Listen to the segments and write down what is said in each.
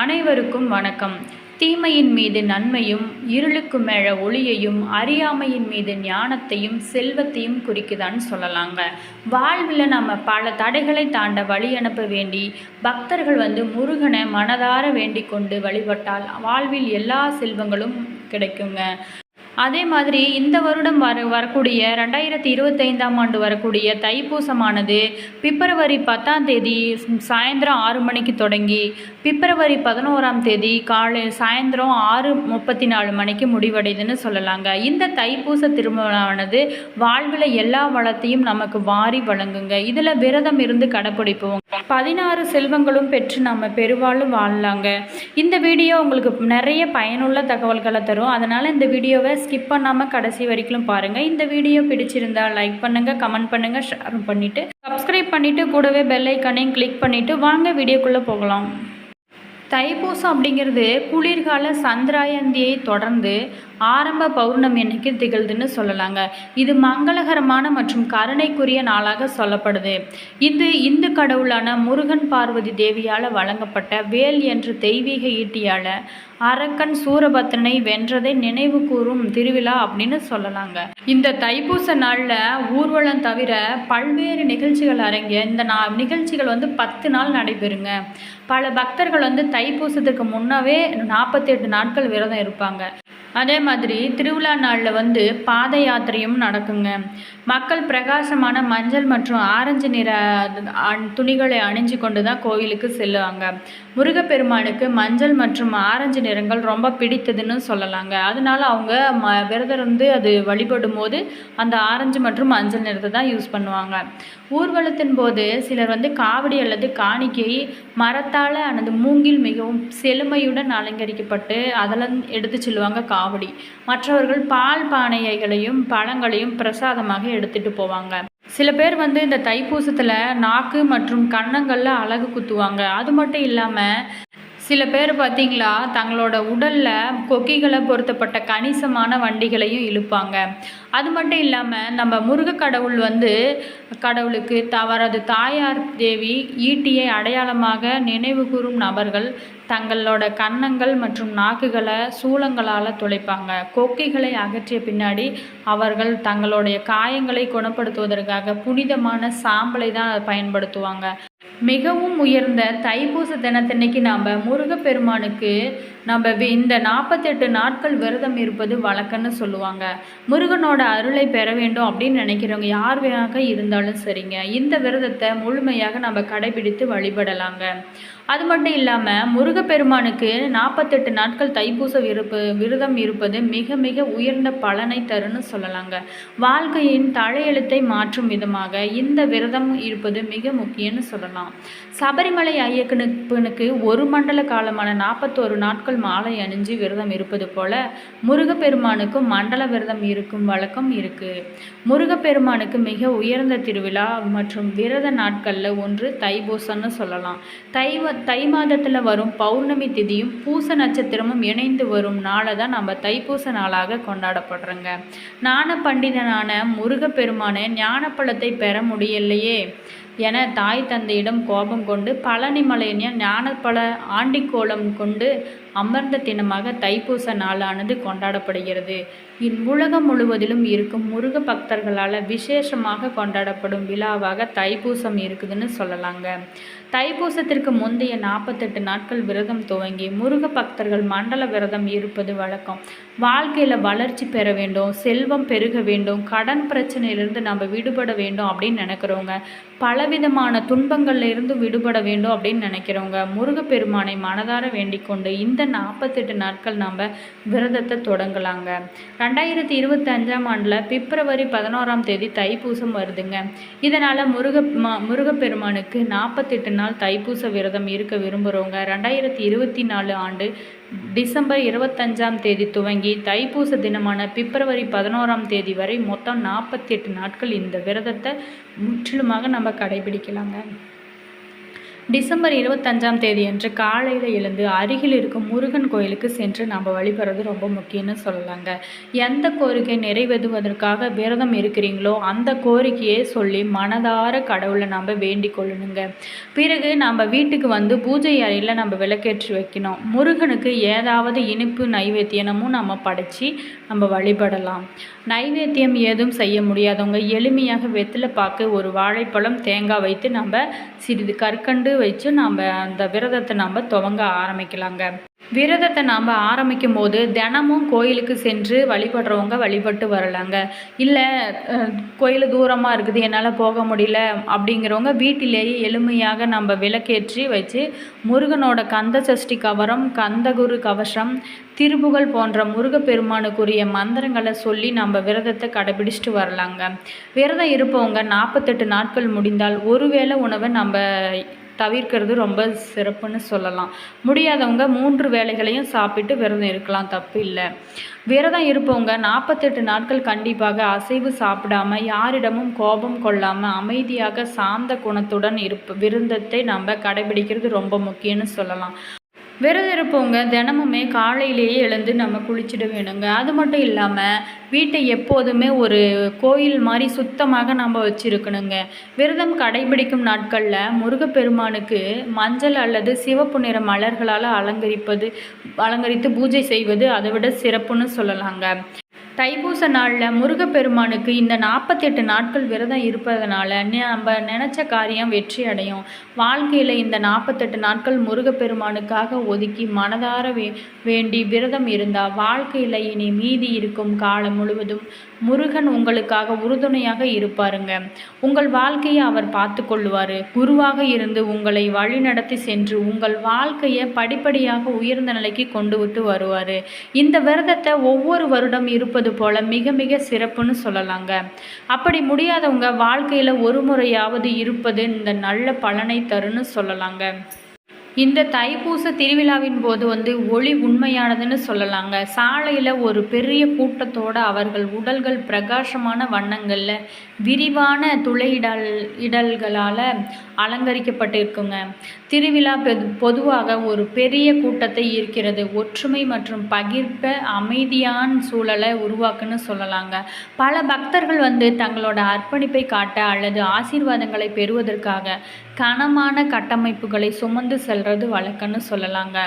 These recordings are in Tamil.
அனைவருக்கும் வணக்கம். தீமையின் மீது நன்மையும் இருளுக்கு மேல ஒளியையும் அறியாமையின் மீது ஞானத்தையும் செல்வத்தையும் குறிக்குதான்னு சொல்லலாங்க. வாழ்வில் நம்ம பல தடைகளை தாண்ட வழி அனுப்ப வேண்டி பக்தர்கள் வந்து முருகனை மனதார வேண்டிக் கொண்டு வழிபட்டால் வாழ்வில் எல்லா செல்வங்களும் கிடைக்குங்க. அதே மாதிரி இந்த வருடம் வர வரக்கூடிய ரெண்டாயிரத்தி இருபத்தைந்தாம் ஆண்டு வரக்கூடிய தைப்பூசமானது பிப்ரவரி பத்தாம் தேதி சாயந்தரம் ஆறு மணிக்கு தொடங்கி பிப்ரவரி பதினோராம் தேதி காலை சாயந்தரம் ஆறு முப்பத்தி நாலு மணிக்கு முடிவடையுதுன்னு சொல்லலாங்க. இந்த தைப்பூச திருமணமானது வாழ்வில் எல்லா வளத்தையும் நமக்கு வாரி வழங்குங்க. இதில் விரதம் இருந்து கடைப்பிடிப்போம் பதினாறு செல்வங்களும் பெற்று நம்ம பெருவாலும் வாழலாங்க. இந்த வீடியோ உங்களுக்கு நிறைய பயனுள்ள தகவல்களை தரும். அதனால் இந்த வீடியோவை ஸ்கிப் பண்ணாமல் கடைசி வரைக்கும் பாருங்கள் இந்த வீடியோ பிடிச்சிருந்தா லைக் பண்ணுங்கள் கமெண்ட் பண்ணுங்கள் ஷேர் பண்ணிவிட்டு சப்ஸ்கிரைப் பண்ணிவிட்டு கூடவே பெல்லைக்கானையும் கிளிக் பண்ணிவிட்டு வாங்க வீடியோக்குள்ளே போகலாம். தைப்பூசம் அப்படிங்கிறது குளிர்கால சந்திராயந்தியை தொடர்ந்து ஆரம்ப பௌர்ணமி அன்னைக்கு திகழ்துன்னு சொல்லலாங்க. இது மங்களகரமான மற்றும் கருணைக்குரிய நாளாக சொல்லப்படுது. இது இந்து கடவுளான முருகன் பார்வதி தேவியால் வழங்கப்பட்ட வேல் என்ற தெய்வீக ஈட்டியால் அரக்கன் சூரபத்ரனை வென்றதை நினைவு கூறும் திருவிழா அப்படின்னு சொல்லலாங்க. இந்த தைப்பூச நாளில் ஊர்வலம் தவிர பல்வேறு நிகழ்ச்சிகள் அரங்கிய இந்த நா நிகழ்ச்சிகள் வந்து பத்து நாள் நடைபெறுங்க. பல பக்தர்கள் வந்து தைப்பூசத்துக்கு முன்னவே நாற்பத்தெட்டு நாட்கள் விரதம் இருப்பாங்க. அதே மாதிரி மாதிரி திருவிழா நாளில் வந்து பாத யாத்திரையும் நடக்குங்க. மக்கள் பிரகாசமான மஞ்சள் மற்றும் ஆரஞ்சு நிற துணிகளை அணிஞ்சு கொண்டு தான் கோயிலுக்கு செல்லுவாங்க. முருகப்பெருமானுக்கு மஞ்சள் மற்றும் ஆரஞ்சு நிறங்கள் ரொம்ப பிடித்ததுன்னு சொல்லலாங்க. அதனால அவங்க ம விரதம் இருந்து அது வழிபடும் போது அந்த ஆரஞ்சு மற்றும் மஞ்சள் நிறத்தை தான் யூஸ் பண்ணுவாங்க. ஊர்வலத்தின் போது சிலர் வந்து காவடி அல்லது காணிக்கை மரத்தால் அல்லது மூங்கில் மிகவும் செழுமையுடன் அலங்கரிக்கப்பட்டு அதெல்லாம் எடுத்து செல்லுவாங்க காவடி. மற்றவர்கள் பால் பானைகளையும் பழங்களையும் பிரசாதமாக எடுத்துட்டு போவாங்க. சில பேர் வந்து இந்த தைப்பூசத்தில் நாக்கு மற்றும் கன்னங்களில் அழகு குத்துவாங்க. அது மட்டும் இல்லாமல் சில பேர் பார்த்தீங்களா தங்களோட உடலில் கொக்கிகளை பொருத்தப்பட்ட கணிசமான வண்டிகளையும் இழுப்பாங்க. அது மட்டும் இல்லாமல் நம்ம முருக கடவுள் வந்து கடவுளுக்கு அவரது தாயார் தேவி ஈட்டியை அடையாளமாக நினைவு கூறும் நபர்கள் தங்களோட கன்னங்கள் மற்றும் நாக்குகளை சூளங்களால் துளைப்பாங்க. கொக்கைகளை அகற்றிய பின்னாடி அவர்கள் தங்களுடைய காயங்களை குணப்படுத்துவதற்காக புனிதமான சாம்பலை தான் பயன்படுத்துவாங்க. மிகவும் உயர்ந்த தைப்பூச தினத்தன்னைக்கு நாம் முருகப்பெருமானுக்கு நம்ம வி- இந்த நாற்பத்தெட்டு நாட்கள் விரதம் இருப்பது வழக்கம்னு சொல்லுவாங்க. முருகனோட அருளை பெற வேண்டும் அப்படின்னு நினைக்கிறவங்க யார் வேணாக இருந்தாலும் சரிங்க. இந்த விரதத்தை முழுமையாக நம்ம கடைபிடித்து வழிபடலாங்க. அது மட்டும் இல்லாமல் முருகப்பெருமானுக்கு நாற்பத்தெட்டு நாட்கள் தைப்பூச விருப்பு விரதம் இருப்பது மிக மிக உயர்ந்த பலனை தருன்னு சொல்லலாங்க. வாழ்க்கையின் தலையெழுத்தை மாற்றும் விதமாக இந்த விரதம் இருப்பது மிக முக்கியம்னு சொல்லலாம். சபரிமலை ஐயப்பனுக்கு ஒரு மண்டல காலமான நாற்பத்தோரு நாட்கள் மாலை அணிஞ்சு விரதம் இருப்பது போல முருகப்பெருமானுக்கும் மண்டல விரதம் இருக்கும் வழக்கம் இருக்குது முருகப்பெருமானுக்கு மிக உயர்ந்த திருவிழா மற்றும் விரத நாட்களில் ஒன்று தைபூசன்னு சொல்லலாம். தைவ தை மாதத்தில் வரும் பௌர்ணமி திதியும் பூச நட்சத்திரமும் இணைந்து வரும் நாளை தான் நம்ம தைப்பூச நாளாக கொண்டாடப்படுறோங்க. ஞான பண்டிதனான முருகப்பெருமானை ஞானப்பழத்தை பெற முடியலையே என தாய் தந்தையிடம் கோபம் கொண்டு பழனிமலையின ஞானப்பழ ஆண்டிக்கோலம் கொண்டு அமர்ந்த தினமாக தைப்பூச நாளானது கொண்டாடப்படுகிறது. இவ்வுலகம் முழுவதிலும் இருக்கும் முருக பக்தர்களால் விசேஷமாக கொண்டாடப்படும் விழாவாக தைப்பூசம் இருக்குதுன்னு சொல்லலாங்க. தைப்பூசத்திற்கு முந்தைய நாற்பத்தெட்டு நாட்கள் விரதம் துவங்கி முருக பக்தர்கள் மண்டல விரதம் இருப்பது வழக்கம். வாழ்க்கையில் வளர்ச்சி பெற வேண்டும் செல்வம் பெருக வேண்டும் கடன் பிரச்சனையிலிருந்து நம்ம விடுபட வேண்டும் அப்படின்னு நினைக்கிறவங்க பலவிதமான துன்பங்கள்ல இருந்து விடுபட வேண்டும் அப்படின்னு நினைக்கிறவங்க முருகப்பெருமானை மனதார வேண்டிக் கொண்டு இந்த நாற்பத்தெட்டு நாட்கள் நம்ம விரதத்தை தொடங்கலாங்க. ரெண்டாயிரத்தி இருபத்தஞ்சாம் ஆண்டில் பிப்ரவரி பதினோராம் தேதி தைப்பூசம் வருதுங்க. இதனால் முருக முருகப்பெருமானுக்கு நாற்பத்தெட்டு நாள் தைப்பூச விரதம் இருக்க விரும்புகிறவங்க ரெண்டாயிரத்தி இருபத்தி நாலு ஆண்டு டிசம்பர் இருபத்தஞ்சாம் தேதி துவங்கி தைப்பூச தினமான பிப்ரவரி பதினோராம் தேதி வரை மொத்தம் நாற்பத்தி எட்டு நாட்கள் இந்த விரதத்தை முற்றிலுமாக நம்ம கடைபிடிக்கலாங்க. டிசம்பர் இருபத்தஞ்சாம் தேதியன்று காலையில் எழுந்து அருகில் இருக்கும் முருகன் கோயிலுக்கு சென்று நம்ம வழிபடுறது ரொம்ப முக்கியம்னு சொல்லலாங்க. எந்த கோரிக்கை நிறைவேற்றுவதற்காக விரதம் இருக்கிறீங்களோ அந்த கோரிக்கையை சொல்லி மனதார கடவுளை நம்ம வேண்டிக் கொள்ளணுங்க. பிறகு நம்ம வீட்டுக்கு வந்து பூஜை அறையில் நம்ம விளக்கேற்றி வைக்கணும். முருகனுக்கு ஏதாவது இனிப்பு நைவேத்தியனமும் நம்ம படைச்சி நம்ம வழிபடலாம். நைவேத்தியம் ஏதும் செய்ய முடியாதவங்க எளிமையாக வெத்தில பாக்கு ஒரு வாழைப்பழம் தேங்காய் வைத்து நம்ம சிறிது கற்கண்டு வச்சு நம்ம அந்த விரதத்தை நம்ம துவங்க ஆரம்பிக்கலாங்க. விரதத்தை நாம் ஆரம்பிக்கும் போது தினமும் கோயிலுக்கு சென்று வழிபடுறவங்க வழிபட்டு வரலாங்க. இல்லை கோயில் தூரமாக இருக்குது என்னால் போக முடியல அப்படிங்கிறவங்க வீட்டிலேயே எளிமையாக நம்ம விளக்கேற்றி வச்சு முருகனோட கந்த சஷ்டி கவரம் கந்தகுரு கவசம் திருப்புகழ் போன்ற முருகப்பெருமானுக்குரிய மந்திரங்களை சொல்லி நம்ம விரதத்தை கடைபிடிச்சிட்டு வரலாங்க. விரதம் இருப்பவங்க நாற்பத்தெட்டு நாட்கள் முடிந்தால் ஒருவேளை உணவை நம்ம தவிர்க்கிறது ரொம்ப சிறப்புன்னு சொல்லலாம். முடியாதவங்க மூன்று வேலைகளையும் சாப்பிட்டு விரதம் இருக்கலாம் தப்பு இல்லை. விரதம் இருப்பவங்க நாற்பத்தெட்டு நாட்கள் கண்டிப்பாக அசைவு சாப்பிடாம யாரிடமும் கோபம் கொள்ளாமல் அமைதியாக சாந்த குணத்துடன் இருப்ப விருந்தத்தை நம்ம கடைபிடிக்கிறது ரொம்ப முக்கியம்னு சொல்லலாம். விரதம் இருப்பவங்க தினமுமே காலையிலேயே எழுந்து நம்ம குளிச்சிட வேணுங்க. அது மட்டும் இல்லாமல் வீட்டை எப்போதுமே ஒரு கோயில் மாதிரி சுத்தமாக நம்ம வச்சுருக்கணுங்க. விரதம் கடைபிடிக்கும் நாட்களில் முருகப்பெருமானுக்கு மஞ்சள் அல்லது சிவப்பு நிற மலர்களால் அலங்கரிப்பது அலங்கரித்து பூஜை செய்வது அதை விட சிறப்புன்னு சொல்லலாங்க. தைப்பூச நாளில் முருகப்பெருமானுக்கு இந்த நாற்பத்தெட்டு நாட்கள் விரதம் இருப்பதனால நம்ம நினச்ச காரியம் வெற்றி அடையும். வாழ்க்கையில் இந்த நாற்பத்தெட்டு நாட்கள் முருகப்பெருமானுக்காக ஒதுக்கி மனதார வே வேண்டி விரதம் இருந்தால் வாழ்க்கையில் இனி மீதி இருக்கும் காலம் முழுவதும் முருகன் உங்களுக்காக உறுதுணையாக இருப்பாருங்க. உங்கள் வாழ்க்கையை அவர் பார்த்து கொள்வார் குருவாக இருந்து உங்களை வழிநடத்தி சென்று உங்கள் வாழ்க்கையை படிப்படியாக உயர்ந்த நிலைக்கு கொண்டு விட்டு வருவார். இந்த விரதத்தை ஒவ்வொரு வருடம் இருப்பது இருப்பது போல மிக மிக சிறப்புன்னு சொல்லலாங்க. அப்படி முடியாதவங்க வாழ்க்கையில் ஒரு முறையாவது இருப்பது இந்த நல்ல பலனை தருன்னு சொல்லலாங்க. இந்த தைப்பூச திருவிழாவின் போது வந்து ஒளி உண்மையானதுன்னு சொல்லலாங்க. சாலையில் ஒரு பெரிய கூட்டத்தோடு அவர்கள் உடல்கள் பிரகாசமான வண்ணங்களில் விரிவான துளையிடல் இடல்களால் அலங்கரிக்கப்பட்டிருக்குங்க. திருவிழா பொதுவாக ஒரு பெரிய கூட்டத்தை ஈர்க்கிறது. ஒற்றுமை மற்றும் பகிர்ப்ப அமைதியான சூழலை உருவாக்குன்னு சொல்லலாங்க. பல பக்தர்கள் வந்து தங்களோட அர்ப்பணிப்பை காட்ட அல்லது ஆசீர்வாதங்களை பெறுவதற்காக கனமான கட்டமைப்புகளை சுமந்து சொல்கிறது வழக்கம்னு சொல்லலாங்க.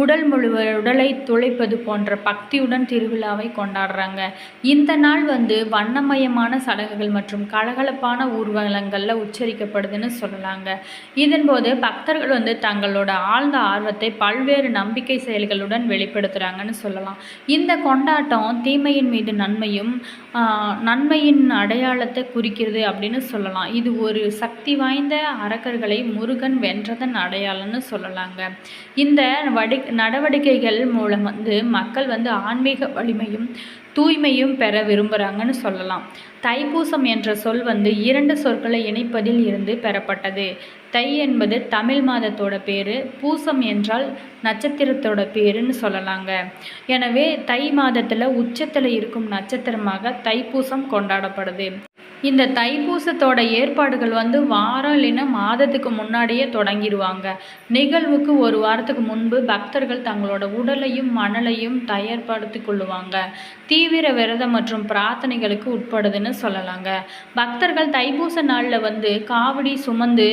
உடல் முழுவ உடலை துளைப்பது போன்ற பக்தியுடன் திருவிழாவை கொண்டாடுறாங்க. இந்த நாள் வந்து வண்ணமயமான சடங்குகள் மற்றும் கலகலப்பான ஊர்வலங்களில் உச்சரிக்கப்படுதுன்னு சொல்லலாங்க. இதன்போது பக்தர்கள் வந்து தங்களோட ஆழ்ந்த ஆர்வத்தை பல்வேறு நம்பிக்கை செயல்களுடன் வெளிப்படுத்துகிறாங்கன்னு சொல்லலாம். இந்த கொண்டாட்டம் தீமையின் மீது நன்மையும் நன்மையின் அடையாளத்தை குறிக்கிறது அப்படின்னு சொல்லலாம். இது ஒரு சக்தி வாய்ந்த அரக்கர்களை முருகன் வென்றதன் அடையாளம்னு சொல்லலாங்க. இந்த வடி நடவடிக்கைகள் மூலம் வந்து மக்கள் வந்து ஆன்மீக வலிமையும் தூய்மையும் பெற விரும்புகிறாங்கன்னு சொல்லலாம். தைப்பூசம் என்ற சொல் வந்து இரண்டு சொற்களை இணைப்பதில் இருந்து பெறப்பட்டது. தை என்பது தமிழ் மாதத்தோட பேர் பூசம் என்றால் நட்சத்திரத்தோட பேருன்னு சொல்லலாங்க. எனவே தை மாதத்தில் உச்சத்தில் இருக்கும் நட்சத்திரமாக தைப்பூசம் கொண்டாடப்படுது. இந்த தைப்பூசத்தோட ஏற்பாடுகள் வந்து வாரம் இல்லைன்னா மாதத்துக்கு முன்னாடியே தொடங்கிடுவாங்க. நிகழ்வுக்கு ஒரு வாரத்துக்கு முன்பு பக்தர்கள் தங்களோட உடலையும் மணலையும் தயார்படுத்தி கொள்ளுவாங்க. தீவிர விரதம் மற்றும் பிரார்த்தனைகளுக்கு உட்படுதுன்னு சொல்லலாங்க. பக்தர்கள் தைப்பூச நாளில் வந்து காவடி சுமந்து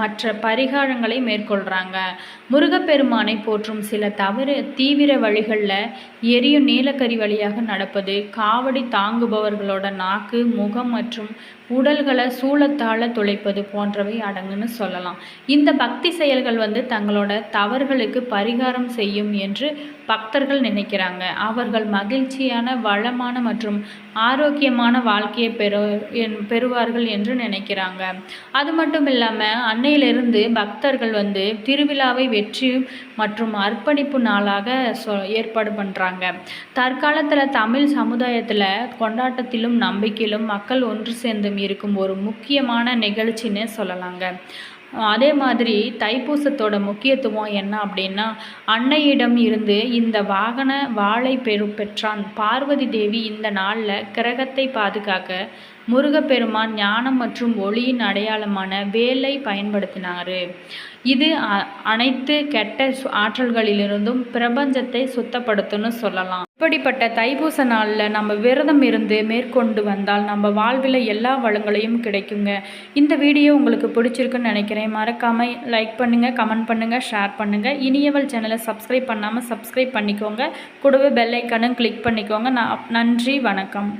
மற்ற பரிகாரங்களை மேற்கொள்கிறாங்க முருகப்பெருமானை போற்றும் சில தவிர தீவிர வழிகளில் எரியும் நீலக்கரி வழியாக நடப்பது காவடி தாங்குபவர்களோட நாக்கு முகம் மற்றும் можемо உடல்களை சூளத்தால் துளைப்பது போன்றவை அடங்குன்னு சொல்லலாம். இந்த பக்தி செயல்கள் வந்து தங்களோட தவறுகளுக்கு பரிகாரம் செய்யும் என்று பக்தர்கள் நினைக்கிறாங்க. அவர்கள் மகிழ்ச்சியான வளமான மற்றும் ஆரோக்கியமான வாழ்க்கையை பெறு பெறுவார்கள் என்று நினைக்கிறாங்க. அது மட்டும் இல்லாமல் அன்னையிலிருந்து பக்தர்கள் வந்து திருவிழாவை வெற்றி மற்றும் அர்ப்பணிப்பு நாளாக சொ ஏற்பாடு பண்ணுறாங்க தற்காலத்தில் தமிழ் சமுதாயத்தில் கொண்டாட்டத்திலும் நம்பிக்கையிலும் மக்கள் ஒன்று சேர்ந்து இருக்கும் ஒரு முக்கியமான நிகழ்ச்சின்னு சொல்லலாங்க. அதே மாதிரி தைப்பூசத்தோட முக்கியத்துவம் என்ன அப்படின்னா அன்னையிடம் இருந்து இந்த வாகன வாளை பெரு பெற்றான். பார்வதி தேவி இந்த நாளில் கிரகத்தை பாதுகாக்க முருகப்பெருமான் ஞானம் மற்றும் ஒளியின் அடையாளமான வேலை பயன்படுத்தினார். இது அனைத்து கெட்ட ஆற்றல்களிலிருந்தும் பிரபஞ்சத்தை சுத்தப்படுத்தும்னு சொல்லலாம். இப்படிப்பட்ட தைப்பூச நாளில் நம்ம விரதம் இருந்து மேற்கொண்டு வந்தால் நம்ம வாழ்வில் எல்லா வளங்களையும் கிடைக்குங்க. இந்த வீடியோ உங்களுக்கு பிடிச்சிருக்குன்னு நினைக்கிறேன். மறக்காமல் லைக் பண்ணுங்கள் கமெண்ட் பண்ணுங்கள் ஷேர் பண்ணுங்கள் இனியவள் சேனலை சப்ஸ்கிரைப் பண்ணாமல் சப்ஸ்கிரைப் பண்ணிக்கோங்க. கூடவே பெல்லைக்கனும் கிளிக் பண்ணிக்கோங்க. நன்றி வணக்கம்.